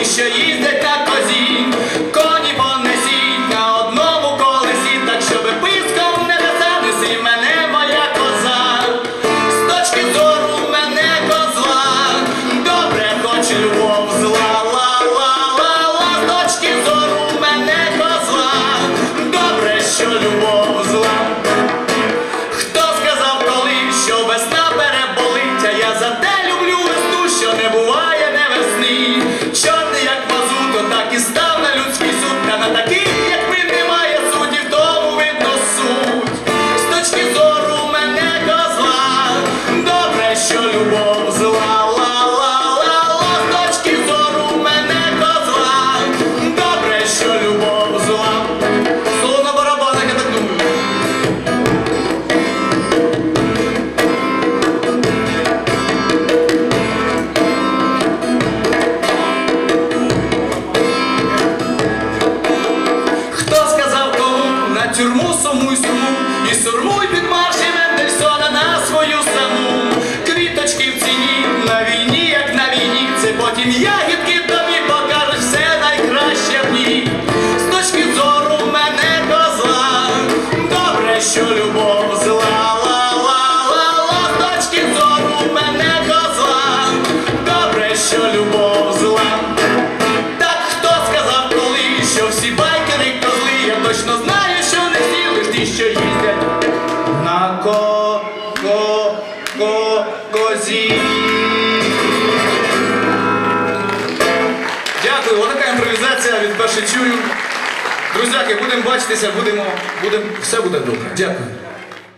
і що їздить. тюрму, сумуй, суму, і сурмуй під марші Мендельсона на свою саму. Квіточки в ціні на війні, як на війні, це потім ягідки тобі покажуть все найкраще в ній. З точки зору мене козла, добре, що любов зла. Що всі байкери козли, я точно Дякую, отака імпровізація від чую. Друзяки, будемо бачитися, будемо, будемо, все буде добре. Дякую.